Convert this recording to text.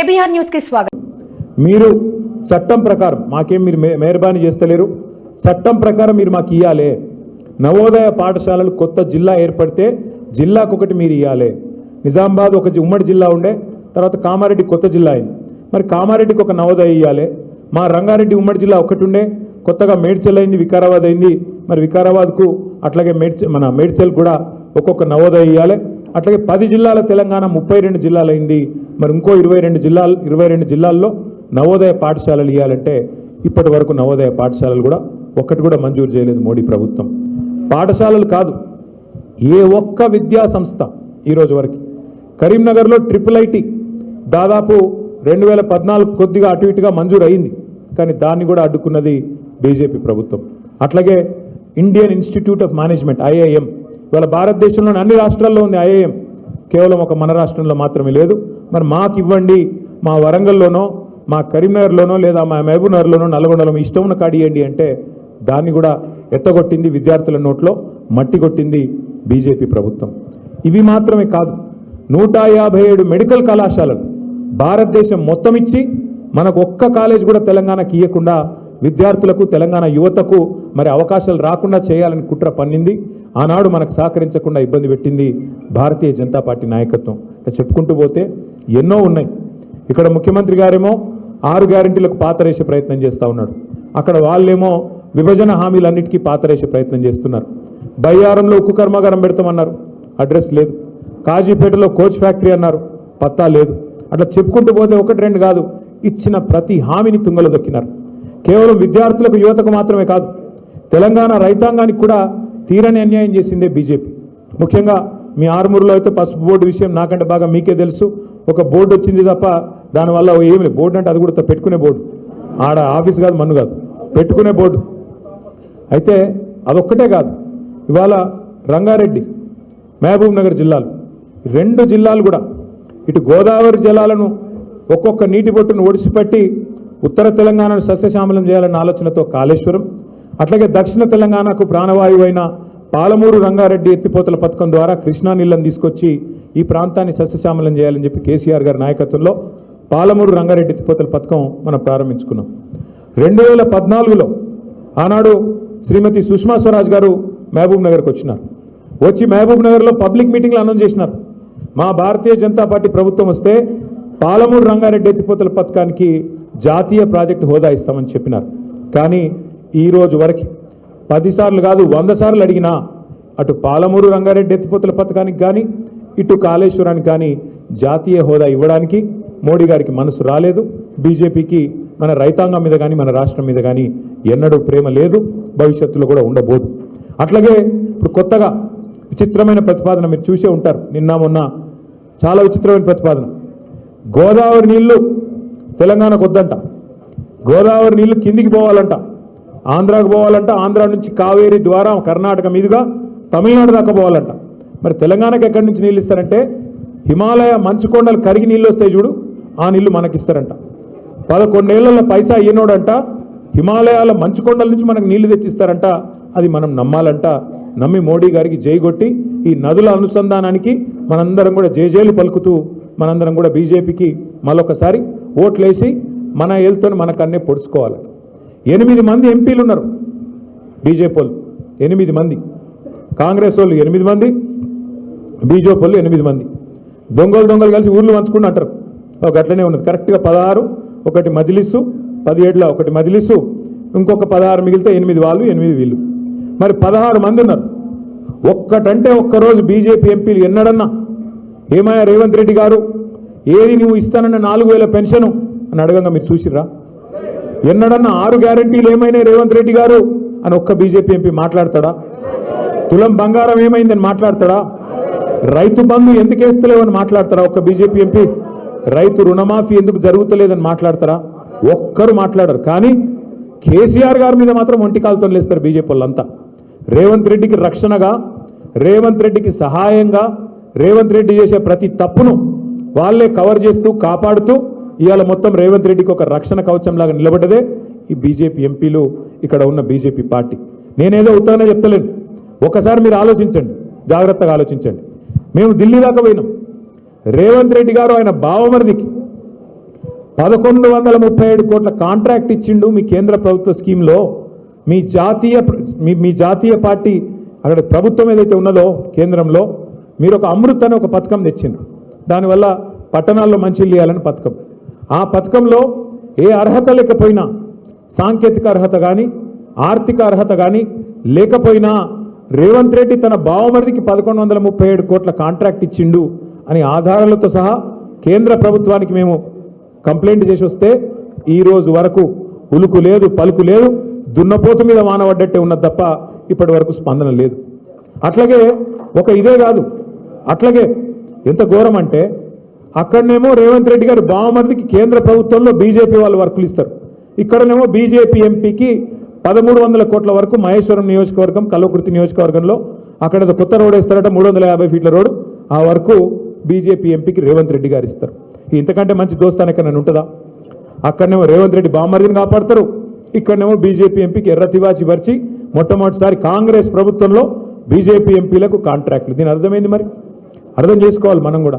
KBR న్యూస్కి స్వాగతం. మీరు చట్టం ప్రకారం మాకేం మీరు మెహర్బానీ చేస్తలేరు? చట్టం ప్రకారం మీరు మాకు ఇవ్వాలి నవోదయ పాఠశాలలు కొత్త జిల్లా ఏర్పడితే జిల్లాకు ఒకటి మీరు ఇవ్వాలి నిజామాబాద్ ఒక ఉమ్మడి జిల్లా ఉండే తర్వాత కామారెడ్డి కొత్త జిల్లా అయింది. మరి కామారెడ్డికి ఒక నవోదయ ఇవ్వాలి మా రంగారెడ్డి ఉమ్మడి జిల్లా ఒకటి ఉండే కొత్తగా మేడ్చల్ అయింది వికారాబాద్ అయింది. మరి వికారాబాద్కు అట్లాగే మేడ్చ మన మేడ్చల్ కూడా ఒక్కొక్క నవోదయ ఇవ్వాలి అట్లాగే పది జిల్లాల తెలంగాణ ముప్పై రెండు జిల్లాలు అయింది మరి ఇంకో ఇరవై రెండు జిల్లాలు ఇరవై రెండు జిల్లాల్లో నవోదయ పాఠశాలలు ఇవ్వాలంటే ఇప్పటి వరకు నవోదయ పాఠశాలలు కూడా ఒక్కటి కూడా మంజూరు చేయలేదు మోడీ ప్రభుత్వం. పాఠశాలలు కాదు ఏ ఒక్క విద్యా సంస్థ ఈరోజు వరకు. కరీంనగర్లో ట్రిపుల్ ఐటీ దాదాపు రెండు వేల పద్నాలుగు కొద్దిగా అటు ఇటుగా మంజూరు అయింది కానీ దాన్ని కూడా అడ్డుకున్నది బీజేపీ ప్రభుత్వం. అట్లాగే Indian Institute of Management IIM ఇవాళ భారతదేశంలోని అన్ని రాష్ట్రాల్లో ఉంది ఐఏఎం కేవలం ఒక మన రాష్ట్రంలో మాత్రమే లేదు. మరి మాకు ఇవ్వండి. మా వరంగల్లోనో మా కరీంనగర్లోనో లేదా మా మహబూబ్నగర్లోనో నల్గొండలో మీ ఇష్టం ఉన్న కాడియండి అంటే దాన్ని కూడా ఎత్తగొట్టింది విద్యార్థుల నోట్లో మట్టి కొట్టింది బీజేపీ ప్రభుత్వం. ఇవి మాత్రమే కాదు. నూట యాభై ఏడు మెడికల్ కళాశాలలు భారతదేశం మొత్తం ఇచ్చి మనకు ఒక్క కాలేజ్ కూడా తెలంగాణకి ఇవ్వకుండా విద్యార్థులకు తెలంగాణ యువతకు మరి అవకాశాలు రాకుండా చేయాలని కుట్ర పన్నింది. ఆనాడు మనకు సహకరించకుండా ఇబ్బంది పెట్టింది భారతీయ జనతా పార్టీ నాయకత్వం. ఇట్లా చెప్పుకుంటూ పోతే ఎన్నో ఉన్నాయి. ఇక్కడ ముఖ్యమంత్రి గారేమో ఆరు గ్యారంటీలకు పాతరేసే ప్రయత్నం చేస్తూ ఉన్నాడు. అక్కడ వాళ్ళేమో విభజన హామీలన్నిటికీ పాతరేసే ప్రయత్నం చేస్తున్నారు. బయ్యారంలో ఉక్కు కర్మాగారం పెడతామన్నారు. అడ్రస్ లేదు. కాజీపేటలో కోచ్ ఫ్యాక్టరీ అన్నారు. పత్తా లేదు. అట్లా చెప్పుకుంటూ పోతే ఒకటి రెండు కాదు. ఇచ్చిన ప్రతి హామీని తుంగలో దొక్కినారు. కేవలం విద్యార్థులకు యువతకు మాత్రమే కాదు తెలంగాణ రైతాంగానికి కూడా తీరని అన్యాయం చేసిందే బీజేపీ. ముఖ్యంగా మీ ఆరుమూరులో అయితే పసుపు బోర్డు విషయం నాకంటే బాగా మీకే తెలుసు. ఒక బోర్డు వచ్చింది తప్ప దానివల్ల ఏమి లేదు. బోర్డు అంటే అది కూడా పెట్టుకునే బోర్డు. ఆడ ఆఫీస్ కాదు మన్ను కాదు. పెట్టుకునే బోర్డు. అయితే అదొక్కటే కాదు. ఇవాళ రంగారెడ్డి మహబూబ్ నగర్ జిల్లాలు రెండు జిల్లాలు కూడా ఇటు గోదావరి జలాలను ఒక్కొక్క నీటి బొట్టును ఒడిసిపెట్టి ఉత్తర తెలంగాణను సస్యశ్యామలం చేయాలన్న ఆలోచనతో కాళేశ్వరం అట్లాగే దక్షిణ తెలంగాణకు ప్రాణవాయువు అయిన పాలమూరు రంగారెడ్డి ఎత్తిపోతల పథకం ద్వారా కృష్ణా నీళ్ళని తీసుకొచ్చి ఈ ప్రాంతాన్ని సస్యశ్యామలం చేయాలని చెప్పి కేసీఆర్ గారి నాయకత్వంలో పాలమూరు రంగారెడ్డి ఎత్తిపోతల పథకం మనం ప్రారంభించుకున్నాం. రెండు వేల పద్నాలుగులో ఆనాడు శ్రీమతి సుష్మా స్వరాజ్ గారు మహబూబ్ నగర్కి వచ్చినారు. వచ్చి మహబూబ్ నగర్లో పబ్లిక్ మీటింగ్లు అనౌన్స్ చేసినారు. మా భారతీయ జనతా పార్టీ ప్రభుత్వం వస్తే పాలమూరు రంగారెడ్డి ఎత్తిపోతల పథకానికి జాతీయ ప్రాజెక్టు హోదా ఇస్తామని చెప్పినారు. కానీ ఈరోజు వరకు పదిసార్లు కాదు వంద సార్లు అడిగినా అటు పాలమూరు రంగారెడ్డి ఎత్తిపోతుల పథకానికి కానీ ఇటు కాళేశ్వరానికి కానీ జాతీయ హోదా ఇవ్వడానికి మోడీ గారికి మనసు రాలేదు. బీజేపీకి మన రైతాంగం మీద కానీ మన రాష్ట్రం మీద కానీ ఎన్నడూ ప్రేమ లేదు భవిష్యత్తులో కూడా ఉండబోదు. అట్లాగే ఇప్పుడు కొత్తగా విచిత్రమైన ప్రతిపాదన మీరు చూసే ఉంటారు. నిన్న మొన్న చాలా విచిత్రమైన ప్రతిపాదన. గోదావరి నీళ్ళు తెలంగాణకు వద్దంట గోదావరి నీళ్ళు కిందికి పోవాలంట. ఆంధ్రాకు పోవాలంట. ఆంధ్ర నుంచి కావేరి ద్వారా కర్ణాటక మీదుగా తమిళనాడు దాకా పోవాలంట. మరి తెలంగాణకు ఎక్కడి నుంచి నీళ్ళు ఇస్తారంటే హిమాలయ మంచు కొండలు కరిగి నీళ్ళు వస్తాయి చూడు ఆ నీళ్ళు మనకిస్తారంట. పదకొండేళ్ళలో పైసా ఈనోడంట హిమాలయాల మంచుకొండల నుంచి మనకు నీళ్ళు తెచ్చిస్తారంట. అది మనం నమ్మాలంట. నమ్మి మోడీ గారికి జై కొట్టి ఈ నదుల అనుసంధానానికి మనందరం కూడా జేజేలు పలుకుతూ మనందరం కూడా బీజేపీకి మరొకసారి ఓట్లేసి మన ఏళ్ళతో మనకన్నే పొడుచుకోవాలి. ఎనిమిది మంది ఎంపీలు ఉన్నారు. బీజేపీ వాళ్ళు ఎనిమిది మంది. కాంగ్రెస్ వాళ్ళు ఎనిమిది మంది. బీజేపీ వాళ్ళు ఎనిమిది మంది. దొంగలు దొంగలు కలిసి ఊర్లు పంచుకుని అంటారు. ఒక అట్లనే ఉన్నది. కరెక్ట్గా పదహారు ఒకటి మజిలిస్సు పదిహేడులో ఒకటి మజిలిస్సు ఇంకొక పదహారు మిగిలితే ఎనిమిది వాళ్ళు ఎనిమిది వీళ్ళు. మరి పదహారు మంది ఉన్నారు. ఒక్కటంటే ఒక్కరోజు బీజేపీ ఎంపీలు ఎన్నడన్నా? ఏమయ్యా రేవంత్ రెడ్డి గారు? ఏది నువ్వు ఇస్తానన్న నాలుగు వేల పెన్షను? అని అడగంగా మీరు చూసిర్రా? ఎన్నడన్నా ఆరు గ్యారంటీలు ఏమైనా రేవంత్ రెడ్డి గారు? అని ఒక్క బీజేపీ ఎంపీ మాట్లాడతాడా? తులం బంగారం ఏమైందని మాట్లాడతాడా? రైతు బంధు ఎందుకు వేస్తలేవని మాట్లాడతారా ఒక్క బీజేపీ ఎంపీ? రైతు రుణమాఫీ ఎందుకు జరుగుతలేదని మాట్లాడతారా ఒక్కరు మాట్లాడరు. కానీ కేసీఆర్ గారి మీద మాత్రం ఒంటికాలతో లేస్తారు బీజేపీ వాళ్ళంతా. రేవంత్ రెడ్డికి రక్షణగా రేవంత్ రెడ్డికి సహాయంగా రేవంత్ రెడ్డి చేసే ప్రతి తప్పును వాళ్ళే కవర్ చేస్తూ కాపాడుతూ ఇవాళ మొత్తం రేవంత్ రెడ్డికి ఒక రక్షణ కవచంలాగా నిలబడ్డదే ఈ బీజేపీ ఎంపీలు ఇక్కడ ఉన్న బీజేపీ పార్టీ. నేనేదో ఉత్తగానే చెప్తలేను. ఒకసారి మీరు ఆలోచించండి. జాగ్రత్తగా ఆలోచించండి. మేము ఢిల్లీ దాకా పోయినాం. రేవంత్ రెడ్డి గారు ఆయన బావమరిదికి పదకొండు వందల ముప్పై ఏడు కోట్ల కాంట్రాక్ట్ ఇచ్చిండు మీ కేంద్ర ప్రభుత్వ స్కీమ్లో. మీ జాతీయ మీ మీ జాతీయ పార్టీ అక్కడ ప్రభుత్వం ఏదైతే ఉన్నదో కేంద్రంలో మీరు ఒక అమృత్ అనే ఒక పథకం తెచ్చిండ్రు. దానివల్ల పట్టణాల్లో మంచి ఇవ్వాలని పథకం. ఆ పథకంలో ఏ అర్హత లేకపోయినా సాంకేతిక అర్హత కానీ ఆర్థిక అర్హత కానీ లేకపోయినా రేవంత్ రెడ్డి తన బావమరిదికి పదకొండు వందల ముప్పై ఏడు కోట్ల కాంట్రాక్ట్ ఇచ్చిండు అని ఆధారాలతో సహా కేంద్ర ప్రభుత్వానికి మేము కంప్లైంట్ చేసి వస్తే ఈరోజు వరకు ఉలుకు లేదు పలుకు లేదు దున్నపోతు మీద వానబడ్డట్టే ఉన్నది తప్ప ఇప్పటి వరకు స్పందన లేదు. అట్లాగే ఒక ఇదే కాదు అట్లాగే ఎంత ఘోరం అంటే అక్కడనేమో రేవంత్ రెడ్డి గారు బావమరిదికి కేంద్ర ప్రభుత్వంలో బీజేపీ వాళ్ళు వర్కులు ఇస్తారు. ఇక్కడనేమో బీజేపీ ఎంపీకి పదమూడు వందల కోట్ల వరకు మహేశ్వరం నియోజకవర్గం కల్వకుర్తి నియోజకవర్గంలో అక్కడ కొత్త రోడ్ వేస్తారట మూడు వందల యాభై ఫీట్ల రోడ్డు ఆ వరకు బీజేపీ ఎంపీకి రేవంత్ రెడ్డి గారు ఇస్తారు. ఇంతకంటే మంచి దోస్తాను ఎక్కడ ఉంటుందా? అక్కడనేమో రేవంత్ రెడ్డి బామ్మరిదిని కాపాడతారు. ఇక్కడనేమో బీజేపీ ఎంపీకి ఎర్ర తివాచి పరిచి మొట్టమొదటిసారి కాంగ్రెస్ ప్రభుత్వంలో బీజేపీ ఎంపీలకు కాంట్రాక్ట్లు. దీని అర్థమైంది మరి? అర్థం చేసుకోవాలి మనం కూడా.